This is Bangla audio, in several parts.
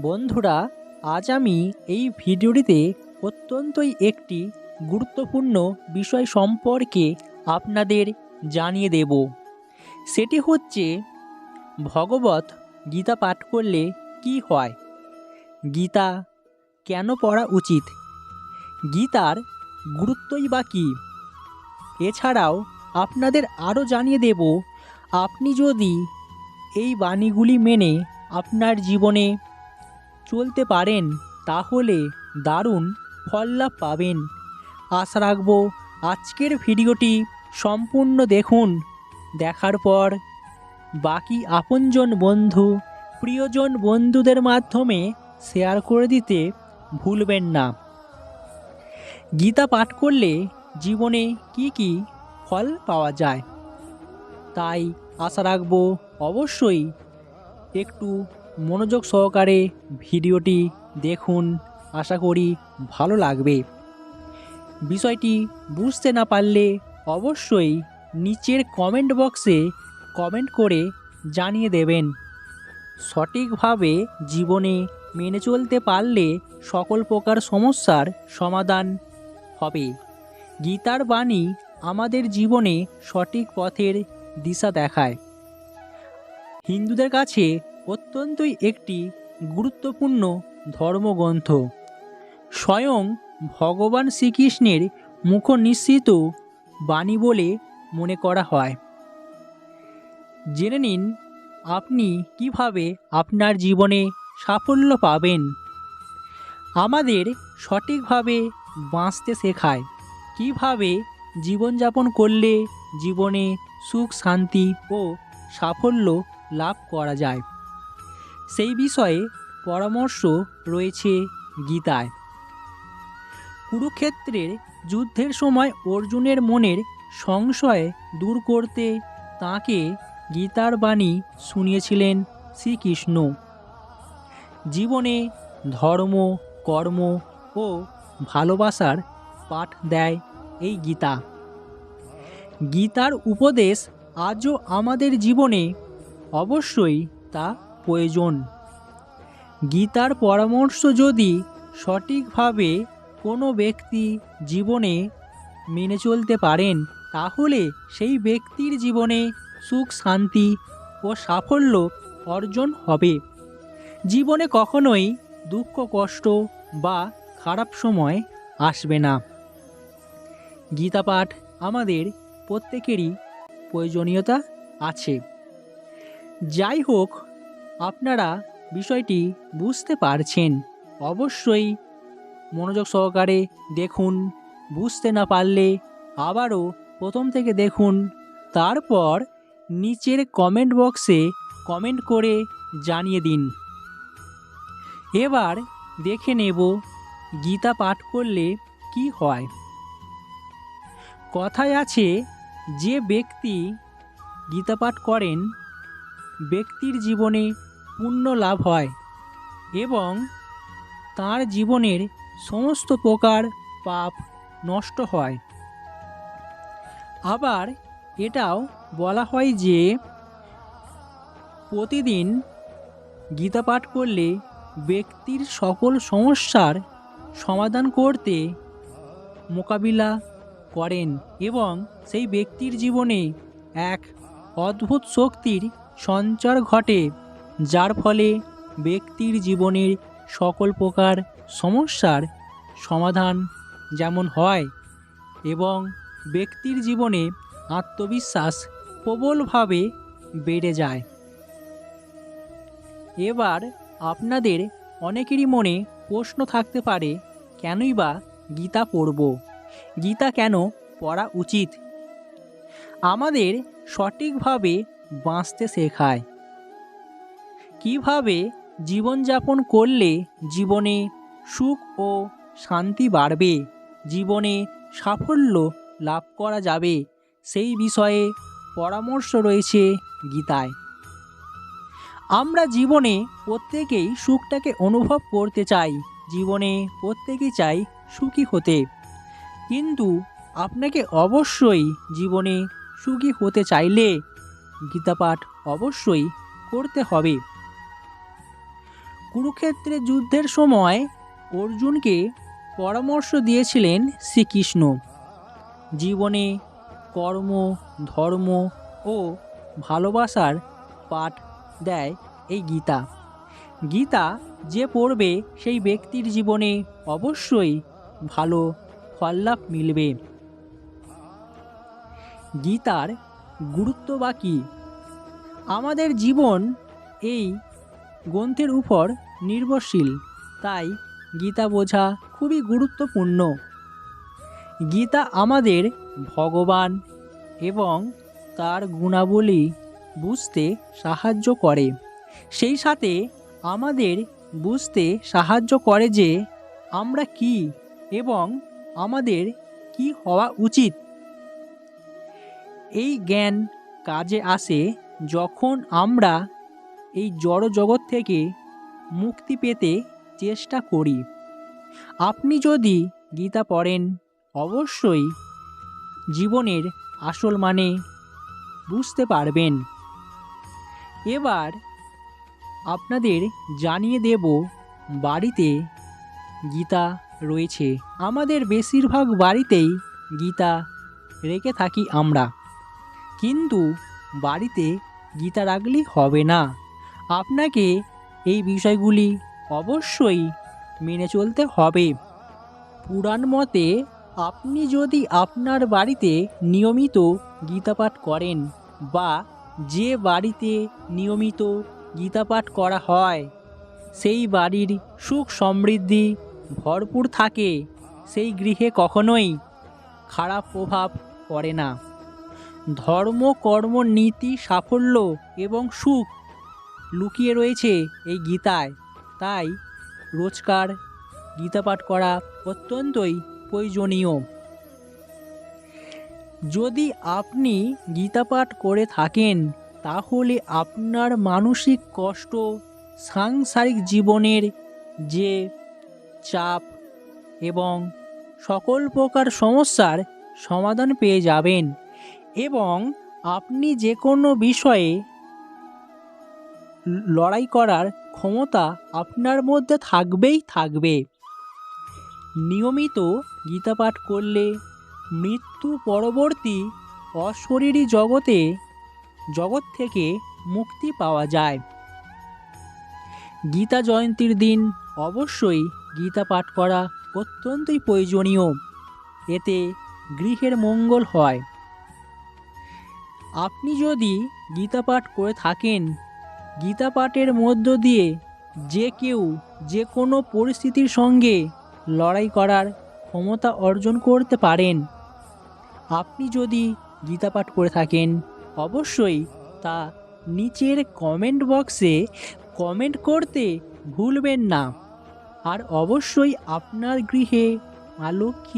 বন্ধুরা, আজ আমি এই ভিডিওটিতে অত্যন্তই একটি গুরুত্বপূর্ণ বিষয় সম্পর্কে আপনাদের জানিয়ে দেব। সেটি হচ্ছে, ভগবত গীতা পাঠ করলে কি হয়? গীতা কেন পড়া উচিত? গীতার গুরুত্বই বা কী? এছাড়াও আপনাদের আরও জানিয়ে দেব, আপনি যদি এই বাণীগুলি মেনে আপনার জীবনে চলতে পারেন, তাহলে দারুণ ফল লাভ পাবেন। আশা রাখব আজকের ভিডিওটি সম্পূর্ণ দেখুন। দেখার পর বাকি আপনজন বন্ধু, প্রিয়জন বন্ধুদের মাধ্যমে শেয়ার করে দিতে ভুলবেন না। গীতা পাঠ করলে জীবনে কি কি ফল পাওয়া যায়? তাই আশা রাখব অবশ্যই একটু মনোযোগ সহকারে ভিডিওটি দেখুন। আশা করি ভালো লাগবে। বিষয়টি বুঝতে না পারলে অবশ্যই নিচের কমেন্ট বক্সে কমেন্ট করে জানিয়ে দেবেন। সঠিকভাবে জীবনে মেনে চলতে পারলে সকল প্রকার সমস্যার সমাধান হবে। গীতার বাণী আমাদের জীবনে সঠিক পথের দিশা দেখায়। হিন্দুদের কাছে অত্যন্তই একটি গুরুত্বপূর্ণ ধর্মগ্রন্থ। স্বয়ং ভগবান শ্রীকৃষ্ণের মুখ নিঃসৃত বাণী বলে মনে করা হয়। জেনে নিন, আপনি কীভাবে আপনার জীবনে সাফল্য পাবেন? আমাদের সঠিকভাবে বাঁচতে শেখায়। কীভাবে জীবনযাপন করলে জীবনে সুখ, শান্তি ও সাফল্য লাভ করা যায়? সেই বিষয়ে পরামর্শ রয়েছে গীতায়। কুরুক্ষেত্রের যুদ্ধের সময় অর্জুনের মনের সংশয় দূর করতে তাকে গীতার বাণী শুনিয়েছিলেন শ্রীকৃষ্ণ। জীবনে ধর্ম, কর্ম ও ভালোবাসার পাঠ দেয় এই গীতা। গীতার উপদেশ আজও আমাদের জীবনে অবশ্যই তা প্রয়োজন। গীতার পরামর্শ যদি সঠিকভাবে কোনো ব্যক্তি জীবনে মেনে চলতে পারেন, তাহলে সেই ব্যক্তির জীবনে সুখ, শান্তি ও সাফল্য অর্জন হবে। জীবনে কখনোই দুঃখ, কষ্ট বা খারাপ সময় আসবে না। গীতা পাঠ আমাদের প্রত্যেকেরই প্রয়োজনীয়তা আছে। যাই হোক আপনারা বিষয়টি বুঝতে পারছেন। অবশ্যই মনোযোগ সহকারে দেখুন, বুঝতে না পারলে আবারও প্রথম থেকে দেখুন। তারপর নিচের কমেন্ট বক্সে কমেন্ট করে জানিয়ে দিন। এবার দেখে নেব গীতা পাঠ করলে কি হয়। কথায় আছে, যে ব্যক্তি গীতা পাঠ করেন, ব্যক্তির জীবনে পুণ্য লাভ হয় এবং তার জীবনের সমস্ত প্রকার পাপ নষ্ট হয়। আবার এটাও বলা হয় যে, প্রতিদিন গীতা পাঠ করলে ব্যক্তির সকল সমস্যার সমাধান করতে মোকাবিলা করেন এবং সেই ব্যক্তির জীবনে এক অদ্ভুত শক্তির সঞ্চার ঘটে। যার ফলে ব্যক্তির জীবনের সকল প্রকার সমস্যার সমাধান যেমন হয় এবং ব্যক্তির জীবনে আত্মবিশ্বাস প্রবলভাবে বেড়ে যায়। এবার আপনাদের অনেকেরই মনে প্রশ্ন থাকতে পারে, কেনই বা গীতা পড়ব? গীতা কেন পড়া উচিত? আমাদের সঠিকভাবে বাঁচতে শেখায়। কীভাবে জীবনযাপন করলে জীবনে সুখ ও শান্তি বাড়বে? জীবনে সাফল্য লাভ করা যাবে? সেই বিষয়ে পরামর্শ রয়েছে গীতায়। আমরা জীবনে প্রত্যেকেই সুখটাকে অনুভব করতে চাই। জীবনে প্রত্যেকেই চাই সুখী হতে। কিন্তু আপনাকে অবশ্যই জীবনে সুখী হতে চাইলে গীতা পাঠ অবশ্যই করতে হবে। কুরুক্ষেত্রে যুদ্ধের সময় অর্জুনকে পরামর্শ দিয়েছিলেন শ্রীকৃষ্ণ। জীবনে কর্ম, ধর্ম ও ভালোবাসার পাঠ দেয় এই গীতা। গীতা যে পড়বে সেই ব্যক্তির জীবনে অবশ্যই ভালো ফললাভ মিলবে। গীতার গুরুত্ব বা কী? আমাদের জীবন এই গ্রন্থের উপর নির্ভরশীল, তাই গীতা বোঝা খুবই গুরুত্বপূর্ণ। গীতা আমাদের ভগবান এবং তার গুণাবলী বুঝতে সাহায্য করে। সেই সাথে আমাদের বুঝতে সাহায্য করে যে আমরা কি এবং আমাদের কি হওয়া উচিত। এই জ্ঞান কাজে আসে যখন আমরা এই জড় জগৎ থেকে মুক্তি পেতে চেষ্টা করি। আপনি যদি গীতা পড়েন, অবশ্যই জীবনের আসল মানে বুঝতে পারবেন। এবার আপনাদের জানিয়ে দেব, বাড়িতে গীতা রয়েছে। আমাদের বেশিরভাগ বাড়িতেই গীতা রেখে থাকি আমরা। কিন্তু বাড়িতে গীতা রাখলেই হবে না। আপনাকে এই বিষয়গুলি অবশ্যই মেনে চলতে হবে। পুরাণ মতে আপনি যদি আপনার বাড়িতে নিয়মিত গীতাপাঠ করেন বা যে বাড়িতে নিয়মিত গীতাপাঠ করা হয়, সেই বাড়ির সুখ সমৃদ্ধি ভরপুর থাকে, সেই গৃহে কখনোই খারাপ প্রভাব পড়ে না। ধর্ম, কর্ম, নীতি, সাফল্য এবং সুখ লুকিয়ে রয়েছে এই গীতায়। তাই রোজকার গীতা পাঠ করা অত্যন্তই প্রয়োজনীয়। যদি আপনি গীতা পাঠ করে থাকেন, তাহলে আপনার মানসিক কষ্ট, সাংসারিক জীবনের যে চাপ এবং সকল প্রকার সমস্যার সমাধান পেয়ে যাবেন এবং আপনি যে কোনো বিষয়ে লড়াই করার ক্ষমতা আপনার মধ্যে থাকবেই থাকবে। নিয়মিত গীতা পাঠ করলে মৃত্যু পরবর্তী অশরীরী জগতে, জগৎ থেকে মুক্তি পাওয়া যায়। গীতা জয়ন্তীর দিন অবশ্যই গীতা পাঠ করা অত্যন্তই প্রয়োজনীয়। এতে গৃহের মঙ্গল হয়। আপনি যদি গীতা পাঠ করে থাকেন গীতা পাঠের মধ্য দিয়ে যে কেউ যে কোনো পরিস্থিতির সঙ্গে লড়াই করার ক্ষমতা অর্জন করতে পারেন। আপনি যদি গীতা পাঠ করে থাকেন, অবশ্যই তা নিচের কমেন্ট বক্সে কমেন্ট করতে ভুলবেন না। আর অবশ্যই আপনার গৃহে মা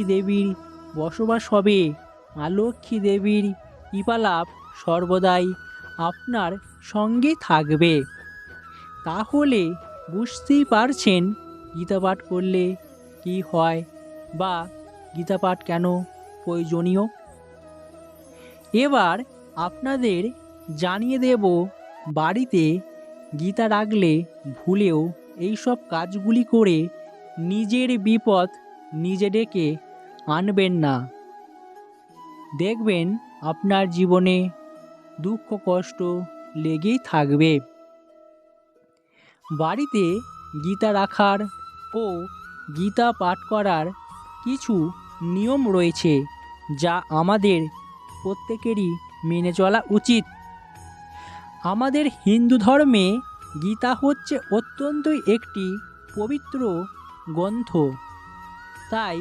দেবীর বসবাস হবে। মা দেবীর কৃপালাভ সর্বদাই আপনার সঙ্গে থাকবে। তাহলে বুঝতেই পারছেন গীতা পাঠ করলে কি হয় বা গীতা পাঠ কেন প্রয়োজনীয়? এবার আপনাদের জানিয়ে দেব বাড়িতে গীতা রাখলে ভুলেও এইসব কাজগুলি করে নিজের বিপদ নিজে ডেকে আনবেন না। দেখবেন আপনার জীবনে দুঃখ, কষ্ট লেগেই থাকবে। বাড়িতে গীতা রাখার ও গীতা পাঠ করার কিছু নিয়ম রয়েছে যা আমাদের প্রত্যেকেরই মেনে চলা উচিত। আমাদের হিন্দু ধর্মে গীতা হচ্ছে অত্যন্তই একটি পবিত্র গ্রন্থ। তাই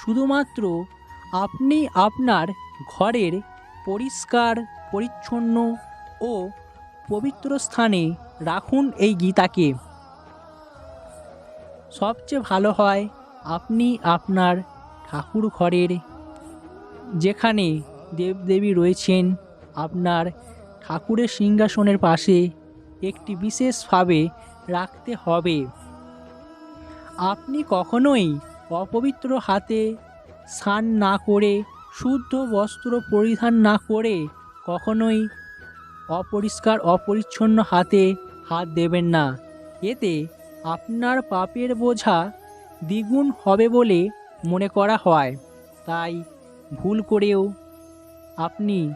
শুধুমাত্র আপনি আপনার ঘরের পরিষ্কার পরিচ্ছন্ন ও পবিত্র স্থানে রাখুন এই গীতাকে। সবচেয়ে ভালো হয় আপনি আপনার ঠাকুর ঘরের, যেখানে দেবদেবী রয়েছেন, আপনার ঠাকুরের সিংহাসনের পাশে একটি বিশেষভাবে রাখতে হবে। আপনি কখনোই অপবিত্র হাতে স্নান না করে, শুদ্ধ বস্ত্র পরিধান না করে কখনোই অপরিষ্কার, অপরিচ্ছন্ন হাতে হাত দেবেন না। এতে আপনার পাপের বোঝা দ্বিগুণ হবে বলে মনে করা হয়। তাই ভুল করেও আপনি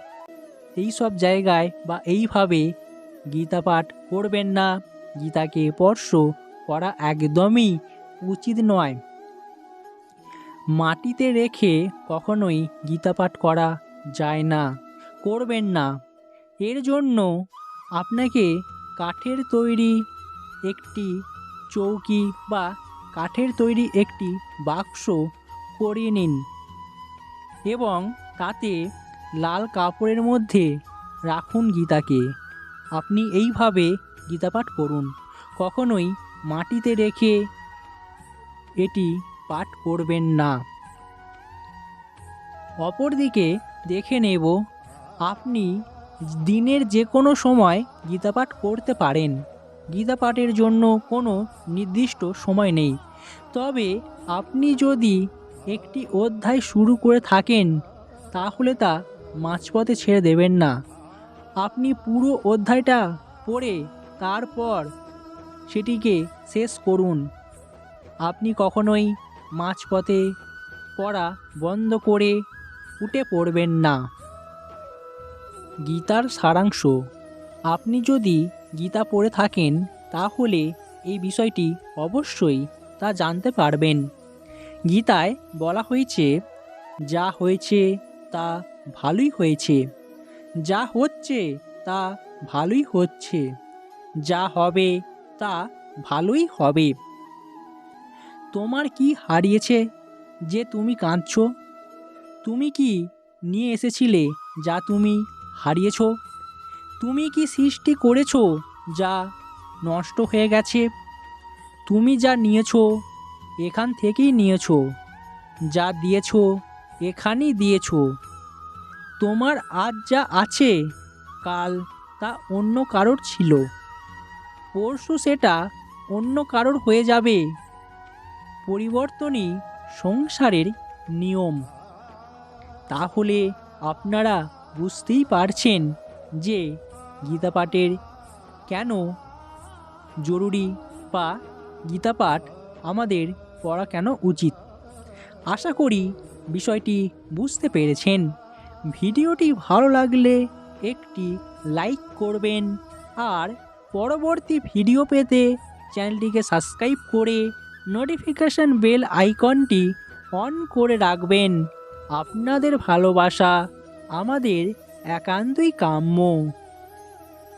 এই সব জায়গায় বা এইভাবে গীতা পাঠ করবেন না। গীতাকে স্পর্শ করা একদমই উচিত নয়। মাটিতে রেখে কখনোই গীতা পাঠ করা যায় না। করবেন না। এর জন্য আপনাকে কাঠের তৈরি একটি চৌকি বা কাঠের তৈরি একটি বাক্স করিয়ে নিন এবং তাতে লাল কাপড়ের মধ্যে রাখুন গীতাকে। আপনি এইভাবে গীতা পাঠ করুন। কখনোই মাটিতে রেখে এটি পাঠ করবেন না। অপরদিকে দেখে নেব আপনি দিনের যে কোনো সময় গীতাপাঠ করতে পারেন। গীতা পাঠের জন্য কোনো নির্দিষ্ট সময় নেই। তবে আপনি যদি একটি অধ্যায় শুরু করে থাকেন, তাহলে তা মাঝপথে ছেড়ে দেবেন না। আপনি পুরো অধ্যায়টা পড়ে তারপর সেটিকে শেষ করুন। আপনি কখনোই মাঝপথে পড়া বন্ধ করে উঠে পড়বেন না। গীতার সারাংশ। আপনি যদি গীতা পড়ে থাকেন, তাহলে এই বিষয়টি অবশ্যই তা জানতে পারবেন। গীতায় বলা হয়েছে, যা হয়েছে তা ভালোই হয়েছে। যা হচ্ছে তা ভালোই হচ্ছে। যা হবে তা ভালোই হবে। তোমার কি হারিয়েছে যে তুমি কাঁদছ? তুমি কি নিয়ে এসেছিলে যা তুমি হারিয়েছ? তুমি কি সৃষ্টি করেছ যা নষ্ট হয়ে গেছে? তুমি যা নিয়েছো, এখান থেকেই নিয়েছ। যা দিয়েছ, এখানেই দিয়েছ। তোমার আজ যা আছে, কাল তা অন্য কারোর ছিল। পরশু সেটা অন্য কারোর হয়ে যাবে। পরিবর্তনই সংসারের নিয়ম। তাহলে আপনারা বুঝতেই পারছেন যে গীতা পাঠের কেন জরুরি বা গীতা পাঠ আমাদের পড়া কেন উচিত? আশা করি বিষয়টি বুঝতে পেরেছেন। ভিডিওটি ভালো লাগলে একটি লাইক করবেন আর পরবর্তী ভিডিও পেতে চ্যানেলটিকে সাবস্ক্রাইব করে নোটিফিকেশান বেল আইকনটি অন করে রাখবেন। আপনাদের ভালোবাসা আমাদের একান্তই কাম্য।